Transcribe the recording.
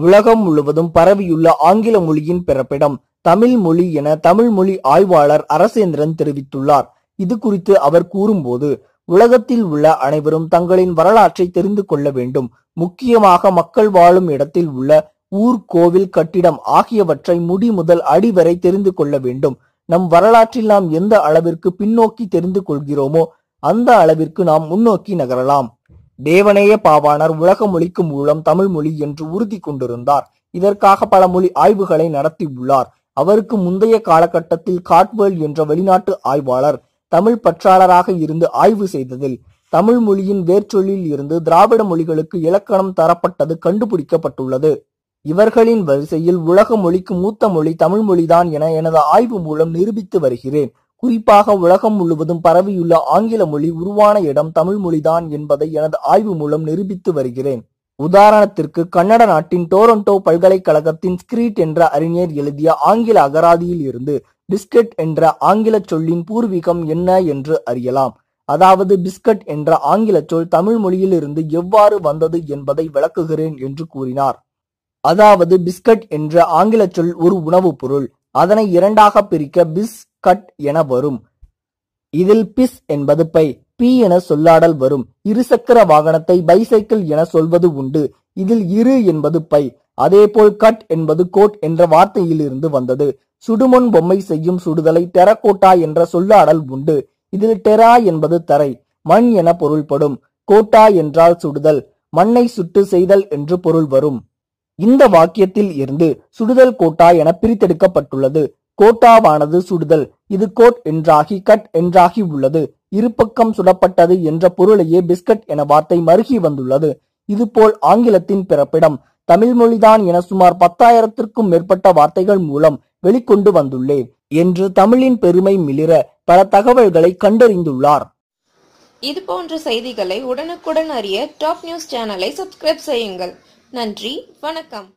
உலகம் முழுவதும் பரவியுள்ள ஆங்கில மொழியின் பிறப்பிடம். தமிழ் மொழி என தமிழ் மொழி ஆய்வாளர் அரசேந்திரன் தெரிவித்துள்ளார். இது குறித்து அவர் கூறும்போது உலகத்தில் உள்ள அனைவரும் தங்களின் வரலாற்றை தெரிந்து கொள்ள வேண்டும். முக்கியமாக மக்கள் வாழும் இடத்தில் உள்ள ஊர் கோவில் கட்டிடம் ஆகியவற்றை முடி முதல் அடி வரை தெரிந்து கொள்ள வேண்டும். நம் வரலாற்றில் நாம் எந்த அளவிற்கு பின்னோக்கி தெரிந்து கொள்கிறோமோ அந்த அளவிற்கு நாம் முன்னோக்கி நகரலாம். தேவநேய பாவாணர் உலக மொழிக்கு மூலம் தமிழ் மொழி என்று உறுதி கொண்டிருந்தார். இதற்காக பல மொழி ஆய்வுகளை நடத்தியுள்ளார். அவருக்கு முந்தைய காலகட்டத்தில் காட்வேல் என்ற வெளிநாட்டு ஆய்வாளர் தமிழ் பற்றாளராக இருந்து ஆய்வு செய்ததில் தமிழ் மொழியின் வேர்ச்சொல்லில் இருந்து திராவிட மொழிகளுக்கு இலக்கணம் தரப்பட்டது கண்டுபிடிக்கப்பட்டுள்ளது. இவர்களின் வரிசையில் உலக மொழிக்கு மூத்த மொழி தமிழ் மொழிதான் என எனது ஆய்வு மூலம் நிரூபித்து வருகிறேன். குறிப்பாக உலகம் முழுவதும் பரவியுள்ள ஆங்கில மொழி உருவான இடம் தமிழ் மொழிதான் என்பதை எனது ஆய்வு மூலம் நிரூபித்து வருகிறேன். உதாரணத்திற்கு கன்னட நாட்டின் டோரண்டோ பல்கலைக்கழகத்தின் ஸ்கிரீட் என்ற அறிஞர் எழுதிய ஆங்கில அகராதியில் இருந்து பிஸ்கட் என்ற ஆங்கில சொல்லின் பூர்வீகம் என்ன என்று அறியலாம். அதாவது பிஸ்கட் என்ற ஆங்கில சொல் தமிழ் மொழியிலிருந்து எவ்வாறு வந்தது என்பதை விளக்குகிறேன் என்று கூறினார். அதாவது பிஸ்கட் என்ற ஆங்கில சொல் ஒரு உணவுப் பொருள். அதனை இரண்டாக பிரிக்க பிஸ் கட் என வரும். இதில் பிஸ் என்பது பை பி என சொல்லாடல் வரும். இருசக்கர வாகனத்தை பைசைக்கிள் என சொல்வது உண்டு. இதில் இரு என்பது பை அதேபோல் கட் என்பது கோட் என்ற வார்த்தையிலிருந்து வந்தது. சுடுமுன் பொம்மை செய்யும் சுடுதலை டெரகோட்டா என்ற சொல்லாடல் உண்டு. இதில் டெரா என்பது தரை மண் என பொருள்படும். கோட்டா என்றால் சுடுதல் மண்ணை சுட்டு செய்தல் என்று பொருள் வரும். இந்த வாக்கியத்தில் இருந்து சுடுதல் கோட்டா என பிரித்தெடுக்கப்பட்டுள்ளது. கோட்டாவானது சுடுதல். இது கோட் என்றாகி கட் என்றாகி உள்ளது. இருபக்கம் சுடப்பட்டது என்ற பொருளையே பிஸ்கட் என வார்த்தை மருகி வந்துள்ளது. இதுபோல் ஆங்கிலத்தின் பிறப்பிடம். தமிழ் மொழிதான் என சுமார் பத்தாயிரத்திற்கும் மேற்பட்ட வார்த்தைகள் மூலம் வெளிக்கொண்டு வந்துள்ளேன் என்று தமிழின் பெருமை மிளிர பல தகவல்களை கண்டறிந்துள்ளார். இது போன்ற செய்திகளை உடனுக்குடன் அறிய டாப் நியூஸ் சேனலை சப்ஸ்கிரைப் செய்யுங்கள். நன்றி வணக்கம்.